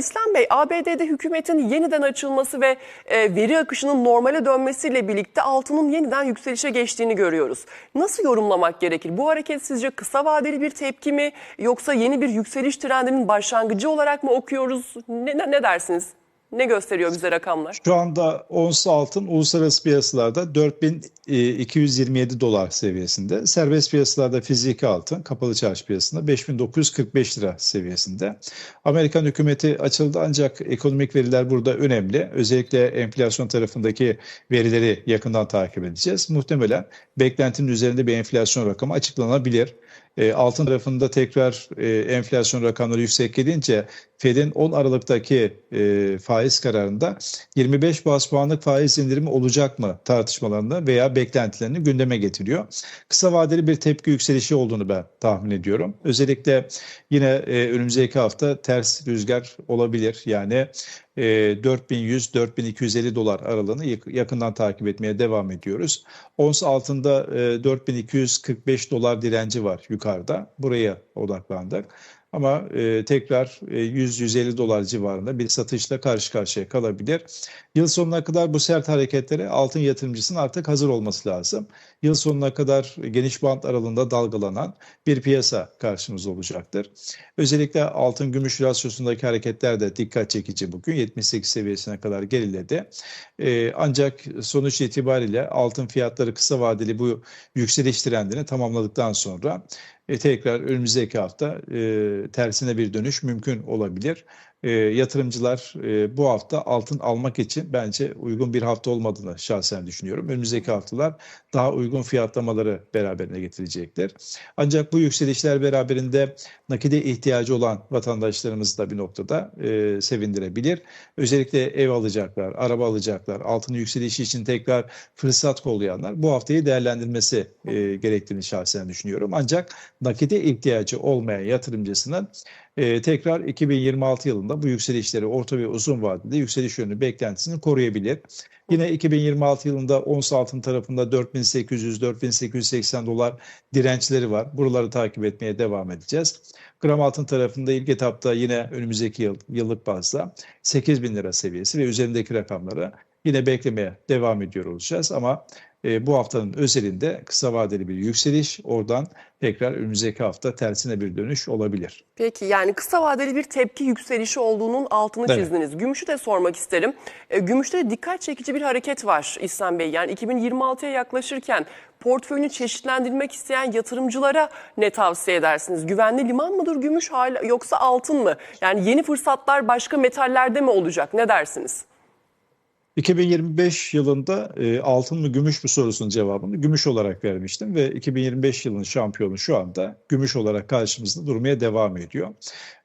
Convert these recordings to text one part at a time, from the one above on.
İslam Bey, ABD'de hükümetin yeniden açılması ve e, veri akışının normale dönmesiyle birlikte altının yeniden yükselişe geçtiğini görüyoruz. Nasıl yorumlamak gerekir? Bu hareket sizce kısa vadeli bir tepki mi yoksa yeni bir yükseliş trendinin başlangıcı olarak mı okuyoruz? Ne, ne, dersiniz? Ne gösteriyor bize rakamlar? Şu anda ons altın uluslararası piyasalarda 4227 dolar seviyesinde. Serbest piyasalarda fiziki altın kapalı çarşı piyasasında 5945 lira seviyesinde. Amerikan hükümeti açıldı ancak ekonomik veriler burada önemli. Özellikle enflasyon tarafındaki verileri yakından takip edeceğiz. Muhtemelen beklentinin üzerinde bir enflasyon rakamı açıklanabilir. E, altın tarafında tekrar e, enflasyon rakamları yüksek gelince Fed'in 10 Aralık'taki e, faiz kararında 25 bas puanlık faiz indirimi olacak mı tartışmalarını veya beklentilerini gündeme getiriyor. Kısa vadeli bir tepki yükselişi olduğunu ben tahmin ediyorum. Özellikle yine e, önümüzdeki hafta ters rüzgar olabilir. Yani 4100-4250 dolar aralığını yakından takip etmeye devam ediyoruz. Ons altında 4245 dolar direnci var yukarıda. Buraya odaklandık. Ama e, tekrar e, 100-150 dolar civarında bir satışla karşı karşıya kalabilir. Yıl sonuna kadar bu sert hareketlere altın yatırımcısının artık hazır olması lazım. Yıl sonuna kadar geniş bant aralığında dalgalanan bir piyasa karşımızda olacaktır. Özellikle altın gümüş rasyosundaki hareketler de dikkat çekici bugün 78 seviyesine kadar geriledi. E, ancak sonuç itibariyle altın fiyatları kısa vadeli bu yükseliş trendini tamamladıktan sonra e, tekrar önümüzdeki hafta e, tersine bir dönüş mümkün olabilir. E, yatırımcılar e, bu hafta altın almak için bence uygun bir hafta olmadığını şahsen düşünüyorum. Önümüzdeki haftalar daha uygun fiyatlamaları beraberine getirecektir. Ancak bu yükselişler beraberinde nakide ihtiyacı olan vatandaşlarımız da bir noktada e, sevindirebilir. Özellikle ev alacaklar, araba alacaklar, altın yükselişi için tekrar fırsat kollayanlar bu haftayı değerlendirmesi e, gerektiğini şahsen düşünüyorum. Ancak nakide ihtiyacı olmayan yatırımcısının e, tekrar 2026 yılında bu yükselişleri orta ve uzun vadede yükseliş yönlü beklentisini koruyabilir. Yine 2026 yılında ons altın tarafında 4800-4880 dolar dirençleri var. Buraları takip etmeye devam edeceğiz. Gram altın tarafında ilk etapta yine önümüzdeki yıl, yıllık bazda 8000 lira seviyesi ve üzerindeki rakamları yine beklemeye devam ediyor olacağız. Ama e, bu haftanın özelinde kısa vadeli bir yükseliş oradan tekrar önümüzdeki hafta tersine bir dönüş olabilir. Peki yani kısa vadeli bir tepki yükselişi olduğunun altını evet. çizdiniz. Gümüşü de sormak isterim. E, gümüşte de dikkat çekici bir hareket var İhsan Bey. Yani 2026'ya yaklaşırken portföyünü çeşitlendirmek isteyen yatırımcılara ne tavsiye edersiniz? Güvenli liman mıdır gümüş hala yoksa altın mı? Yani yeni fırsatlar başka metallerde mi olacak? Ne dersiniz? 2025 yılında e, altın mı gümüş mü sorusunun cevabını gümüş olarak vermiştim ve 2025 yılının şampiyonu şu anda gümüş olarak karşımızda durmaya devam ediyor.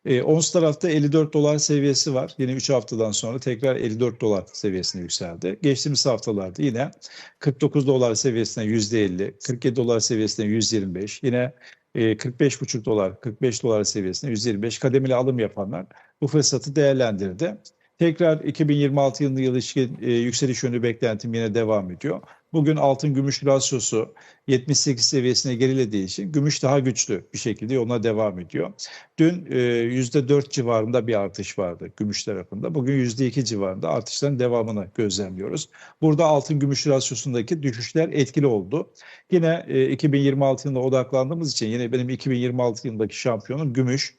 E, ons tarafta 54 dolar seviyesi var. Yine 3 haftadan sonra tekrar 54 dolar seviyesine yükseldi. Geçtiğimiz haftalarda yine 49 dolar seviyesine %50, 47 dolar seviyesine %25, yine 45,5 e, dolar, 45 dolar seviyesine 125 kademeli alım yapanlar bu fırsatı değerlendirdi. Tekrar 2026 yılına ilişkin e, yükseliş yönlü beklentim yine devam ediyor. Bugün altın gümüş rasyosu 78 seviyesine gerilediği için gümüş daha güçlü bir şekilde yoluna devam ediyor. Dün e, %4 civarında bir artış vardı gümüş tarafında. Bugün %2 civarında artışların devamını gözlemliyoruz. Burada altın gümüş rasyosundaki düşüşler etkili oldu. Yine e, 2026 yılında odaklandığımız için yine benim 2026 yılındaki şampiyonum gümüş.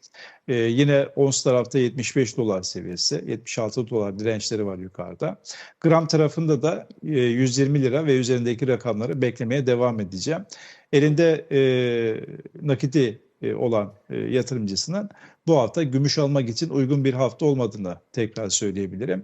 Ee, yine ons tarafta 75 dolar seviyesi, 76 dolar dirençleri var yukarıda. Gram tarafında da e, 120 lira ve üzerindeki rakamları beklemeye devam edeceğim. Elinde e, nakiti e, olan e, yatırımcısının bu hafta gümüş almak için uygun bir hafta olmadığını tekrar söyleyebilirim.